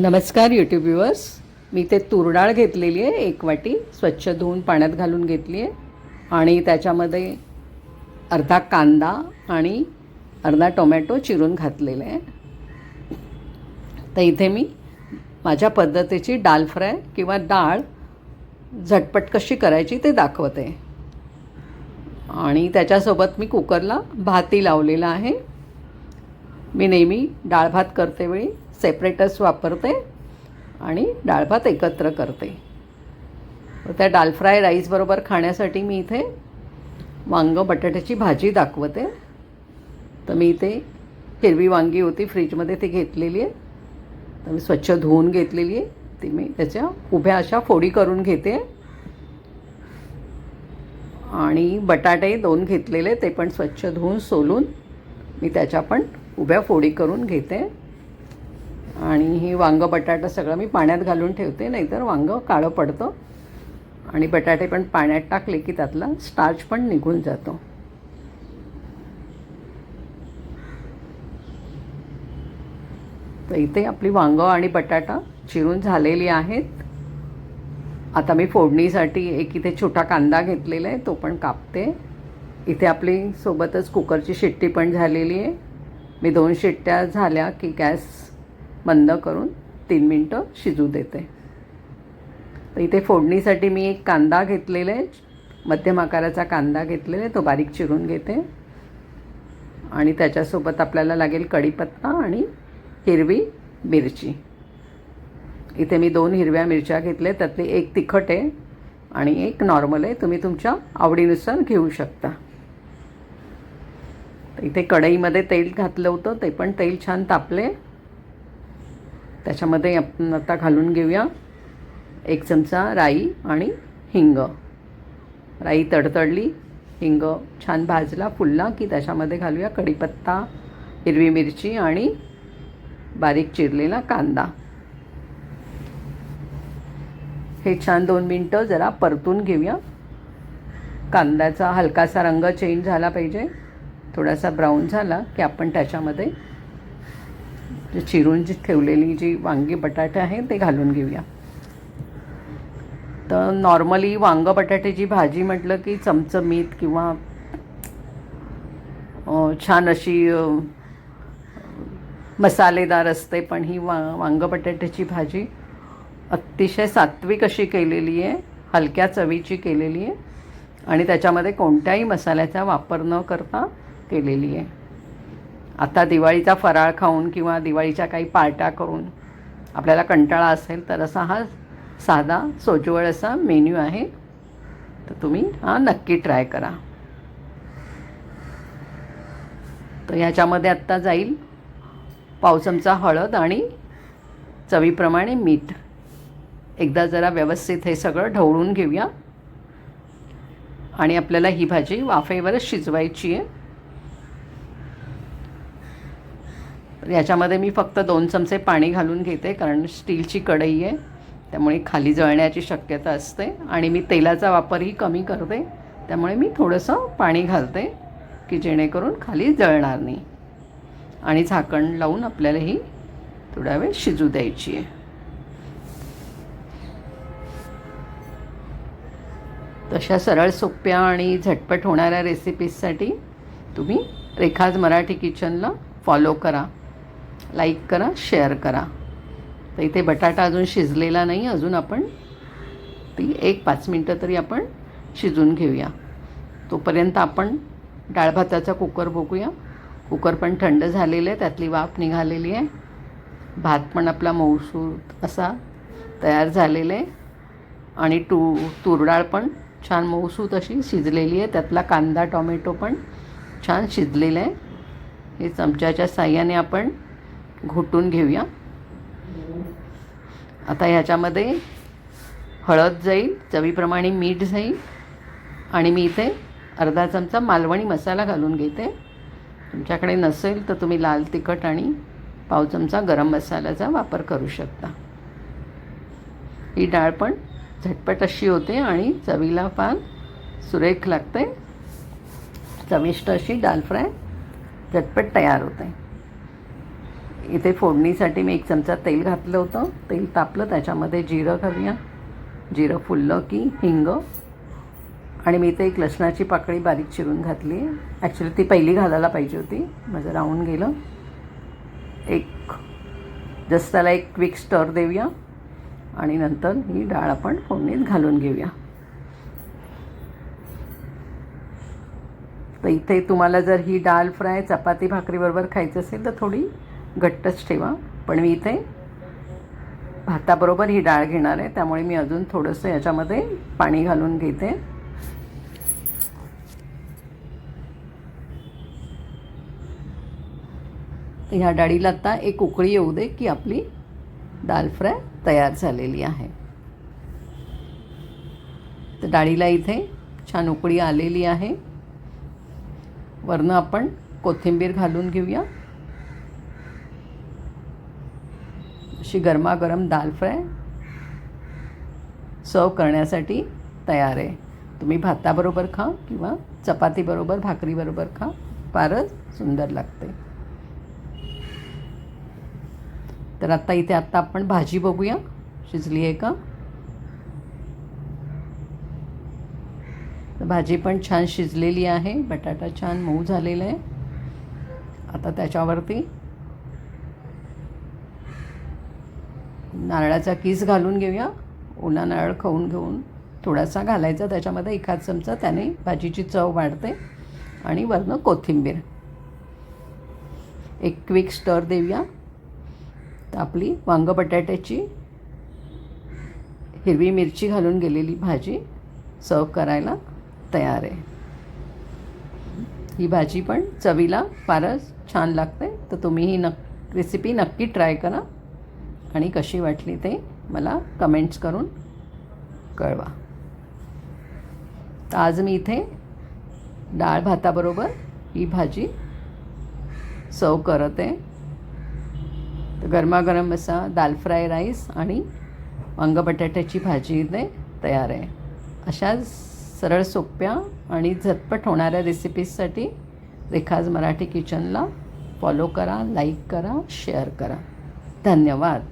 नमस्कार YouTube viewers मी ते तूर डाळ घेतलेली आहे एक वाटी. स्वच्छ धुवून पाण्यात घालून घेतली आहे. आणि त्याच्यामध्ये अर्धा कांदा आणि अर्धा टोमॅटो चिरून घातलेला आहे. तर इथे मी माझ्या पद्धतीची डाल फ्राय किंवा डाळ झटपट कशी करायची ते दाखवते. आणि त्याच्यासोबत मी कुकरला भातही लावलेला आहे. मी नेहमी डाळ भात करते वेळी. सेपरेटच वापरते आणि डाळ भात एकत्र करते. त्या डाल फ्राय राईसबरोबर खाण्यासाठी मी इथे वांगं बटाट्याची भाजी दाखवते. तर मी इथे हिरवी वांगी होती फ्रीजमध्ये ती घेतलेली आहे. तर मी स्वच्छ धुवून घेतलेली आहे. ती मी त्याच्या उभ्या अशा फोडी करून घेते. आणि बटाटे दोन घेतलेले ते पण स्वच्छ धुवून सोलून मी त्याच्या पण उभ्या फोडी करून घेते. आणि ही वांगं बटाटा सगळं मी पाण्यात घालून ठेवते नाहीतर वांगं काळं पडतं. आणि बटाटे पण पाण्यात टाकले की त्यातला स्टार्च पण निघून जातो. तर इथे आपली वांगं आणि बटाटा चिरून झालेली आहेत. आता मी फोडणीसाठी एक इथे छोटा कांदा घेतलेला आहे तो पण कापते. इथे आपली सोबतच कुकरची शिट्टी पण झालेली आहे. मी दोन शिट्ट्या झाल्या की गॅस बंद करून तीन मिनटं शिजू देते. तर इथे फोडणीसाठी मी एक कांदा घेतलेला आहे मध्यम आकाराचा कांदा घेतलेला आहे तो बारीक चिरून घेते. आणि त्याच्यासोबत आपल्याला लागेल कढीपत्ता आणि हिरवी मिरची. इथे मी दोन हिरव्या मिरच्या घेतल्या त्यातली एक तिखट आहे आणि एक नॉर्मल आहे तुम्ही तुमच्या आवडीनुसार घेऊ शकता. इथे कढईमध्ये तेल घातलं होतं ते पण तेल छान तापले. त्याच्यामध्ये आपण आता घालून घेऊया एक चमचा राई आणि हिंग. राई तडतडली हिंग छान भाजला फुलला की त्याच्यामध्ये घालूया कढीपत्ता हिरवी मिरची आणि बारीक चिरलेला कांदा. हे छान दोन मिनटं जरा परतून घेऊया. कांद्याचा हलकासा रंग चेंज झाला पाहिजे. थोडासा ब्राऊन झाला की आपण त्याच्यामध्ये जे चिरून जी ठेवलेली जी वांगी बटाटे आहे ते घालून घेऊया. तर नॉर्मली वांग बटाट्याची भाजी म्हटलं की चमचमीत किंवा छान अशी मसालेदार असते पण ही वा वांग बटाट्याची भाजी अतिशय सात्विक अशी केलेली आहे हलक्या चवीची केलेली आहे आणि त्याच्यामध्ये कोणत्याही मसाल्याचा वापर न करता केलेली आहे. आता दिवाळीचा फराळ खाऊन किंवा दिवाळीच्या काही पार्ट्या करून आपल्याला कंटाळा असेल तर असा हा साधा सोजवळ असा मेन्यू आहे. तर तुम्ही हा नक्की ट्राय करा. तर ह्याच्यामध्ये आत्ता जाईल पाव चमचा हळद आणि चवीप्रमाणे मीठ. एकदा जरा व्यवस्थित हे सगळं ढवळून घेऊया. आणि आपल्याला ही भाजी वाफेवरच शिजवायची आहे तर याच्यामध्ये मी फक्त दोन चमचे पाणी घालून घेते कारण स्टीलची कढई आहे त्यामुळे खाली जळण्याची शक्यता असते आणि मी तेलाचा वापरही कमी करते त्यामुळे मी थोडंसं पाणी घालते की जेणेकरून खाली जळणार नाही. आणि झाकण लावून आपल्याला ही थोडा वेळ शिजू द्यायची आहे. तशा सरळ सोप्या आणि झटपट होणाऱ्या रेसिपीजसाठी तुम्ही रेखाज मराठी किचनला फॉलो करा. लाईक करा शेअर करा. तर इथे बटाटा अजून शिजलेला नाही अजून आपण ती एक पाच मिनटं तरी आपण शिजून घेऊया. तोपर्यंत आपण डाळ भाताचा कुकर बघूया. कुकर पण थंड झालेलं आहे त्यातली वाफ निघालेली आहे. भात पण आपला मऊसूत असा तयार झालेला आहे. आणि टू तुरडाळ पण छान मऊसूत अशी शिजलेली आहे. त्यातला कांदा टॉमॅटो पण छान शिजलेला आहे. हे चमच्याच्या साह्याने आपण घोटून घेऊया. आता ह्याच्यामध्ये हळद जाईल चवीप्रमाणे मीठ जाईल आणि मी इथे अर्धा चमचा मालवणी मसाला घालून घेते. तुमच्याकडे नसेल तर तुम्ही लाल तिखट आणि पाव चमचा गरम मसाल्याचा वापर करू शकता. ही डाळ पण झटपट अशी होते आणि चवीला फार सुरेख लागते. चविष्ट अशी डाल फ्राय झटपट तयार होते. इथे फोडणीसाठी मी एक चमचा तेल घातलं होतं. तेल तापलं त्याच्यामध्ये जिरं घालूया. जिरं फुललं की हिंग. आणि मी इथे एक लसणाची पाकळी बारीक चिरून घातली. आहे ॲक्च्युली ती पहिली घालायला पाहिजे होती. माझं राहून गेलं. एक जस्ट त्याला एक क्विक स्टर देऊया. आणि नंतर ही डाळ आपण फोडणीत घालून घेऊया. तर इथे तुम्हाला जर ही डाळ फ्राय चपाती भाकरीबरोबर खायचं असेल तर थोडी घट्टच ठेवा. पण मी इथे भाताबरोबर ही डाळ घेणार आहे. त्यामुळे मी अजून थोडंसं याच्यामध्ये पाणी घालून घेते. ह्या डाळीला आता एक उकळी येऊ दे की आपली दाल फ्राय तयार झालेली आहे. तर डाळीला इथे छान उकळी आलेली आहे. वरनं आपण कोथिंबीर घालून घेऊया. अशी गरमागरम दाल फ्राय सर्व करण्यासाठी तयार आहे. तुम्ही भाताबरोबर खा किंवा चपातीबरोबर भाकरीबरोबर खा. फारच सुंदर लागते. तर आत्ता इथे आत्ता आपण भाजी बघूया. शिजली आहे का? तर भाजी पण छान शिजलेली आहे. बटाटा छान मऊ झालेला आहे. आता त्याच्यावरती नारळाचा किस घालून घेऊया? ओला नारळ खाऊन घेऊन थोडासा घालायचा. त्याच्यामध्ये एखाद चमचा त्याने भाजीची चव वाढते आणि वरनं कोथिंबीर. एक क्विक स्टर देऊया. तर आपली वांग बटाट्याची हिरवी मिरची घालून गेलेली भाजी सर्व करायला तयार आहे. ही भाजी पण चवीला फारच छान लागते. तर तुम्ही ही नक रेसिपी नक्की ट्राय करा. आणि कशी वाटली ते मला कमेंट्स करून कळवा. तर आज मी इथे डाळ भाताबरोबर ही भाजी सर्व करत. आहे तर गरमागरम असा दाल फ्राय राईस आणि वांग बटाट्याची भाजी इथे तयार आहे. अशाच सरळ सोप्या आणि झटपट होणाऱ्या रेसिपीजसाठी रेखाज मराठी किचनला फॉलो करा लाईक करा शेअर करा. धन्यवाद.